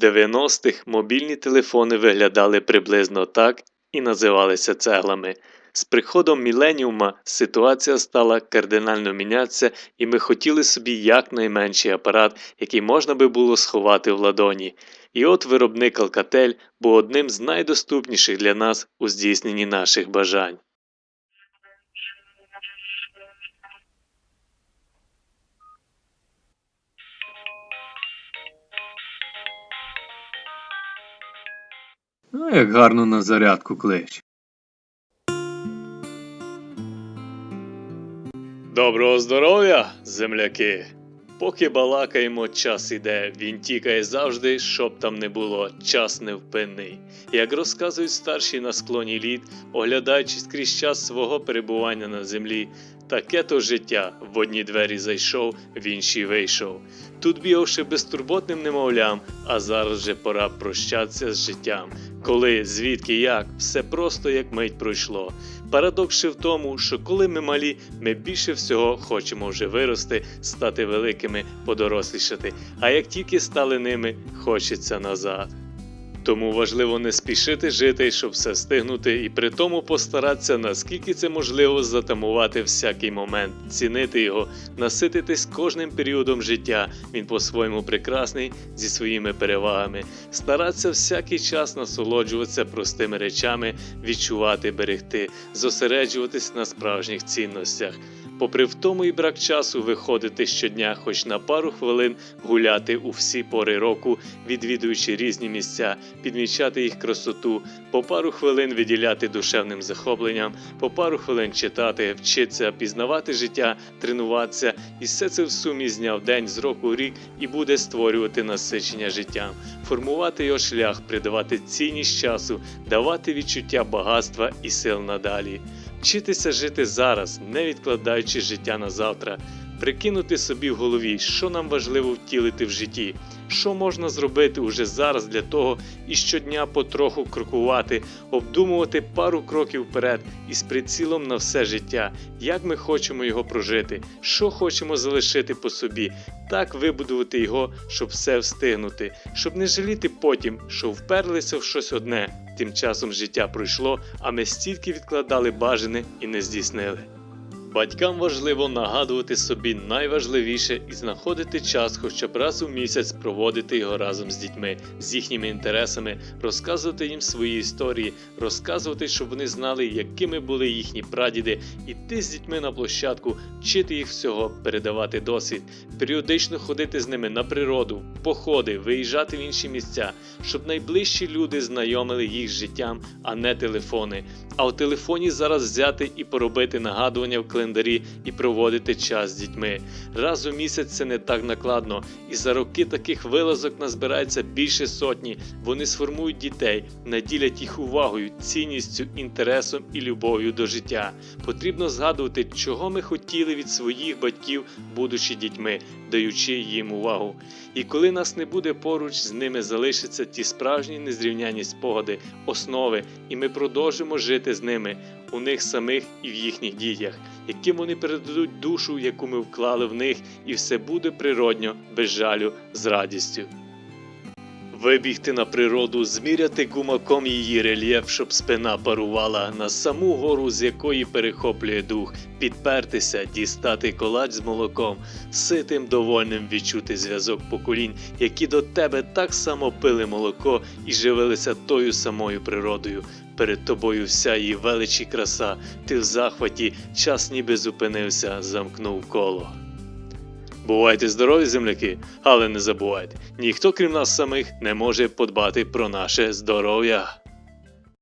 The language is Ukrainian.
90-х мобільні телефони виглядали приблизно так і називалися цеглами. З приходом міленіума ситуація стала кардинально мінятися, і ми хотіли собі якнайменший апарат, який можна би було сховати в ладоні. І от виробник Alcatel був одним з найдоступніших для нас у здійсненні наших бажань. Ну, як гарно на зарядку клич. Доброго здоров'я, земляки! Поки балакаємо, час іде, він тікає завжди, щоб там не було, час невпинний. Як розказують старші на склоні літ, оглядаючись крізь час свого перебування на землі, таке то життя в одні двері зайшов, в інші вийшов. Тут бігавши безтурботним немовлям, а зараз же пора прощатися з життям. Коли, звідки, як, все просто як мить пройшло. Парадокс ще в тому, що коли ми малі, ми більше всього хочемо вже вирости, стати великими, подорослішати, а як тільки стали ними, хочеться назад. Тому важливо не спішити жити, щоб все встигнути, і при тому постаратися, наскільки це можливо, затамувати всякий момент, цінити його, насититись кожним періодом життя. Він по-своєму прекрасний зі своїми перевагами, старатися всякий час насолоджуватися простими речами, відчувати, берегти, зосереджуватись на справжніх цінностях. Попри втому і брак часу виходити щодня, хоч на пару хвилин гуляти у всі пори року, відвідуючи різні місця, підмічати їх красоту, по пару хвилин виділяти душевним захопленням, по пару хвилин читати, вчитися, пізнавати життя, тренуватися, і все це в сумі з дня в день, з року в рік і буде створювати насичення життям, формувати його шлях, придавати цінність часу, давати відчуття багатства і сил надалі. Вчитися жити зараз, не відкладаючи життя на завтра, прикинути собі в голові, що нам важливо втілити в житті, що можна зробити уже зараз для того і щодня потроху крокувати, обдумувати пару кроків вперед із прицілом на все життя, як ми хочемо його прожити, що хочемо залишити по собі, так вибудувати його, щоб все встигнути, щоб не жаліти потім, що вперлися в щось одне. Тим часом життя пройшло, а ми стільки відкладали бажане і не здійснили. Батькам важливо нагадувати собі найважливіше і знаходити час хоча б раз у місяць проводити його разом з дітьми, з їхніми інтересами, розказувати їм свої історії, розказувати, щоб вони знали, якими були їхні прадіди, іти з дітьми на площадку, вчити їх всього, передавати досвід, періодично ходити з ними на природу, в походи, виїжджати в інші місця, щоб найближчі люди знайомили їх з життям, а не телефони. А у телефоні зараз взяти і поробити нагадування в календарі і проводити час з дітьми. Раз у місяць це не так накладно, і за роки таких вилазок назбирається більше сотні. Вони сформують дітей, наділять їх увагою, цінністю, інтересом і любов'ю до життя. Потрібно згадувати, чого ми хотіли від своїх батьків, будучи дітьми, даючи їм увагу. І коли нас не буде поруч, з ними залишаться ті справжні незрівняні спогади, основи, і ми продовжимо жити з ними, у них самих і в їхніх дітях, яким вони передадуть душу, яку ми вклали в них, і все буде природньо, без жалю, з радістю. Вибігти на природу, зміряти гумаком її рельєф, щоб спина парувала на саму гору, з якої перехоплює дух, підпертися, дістати колач з молоком, ситим довольним відчути зв'язок поколінь, які до тебе так само пили молоко і живилися тою самою природою. Перед тобою вся її велич і краса, ти в захваті, час ніби зупинився, замкнув коло. Бувайте здорові, земляки, але не забувайте, ніхто крім нас самих не може подбати про наше здоров'я.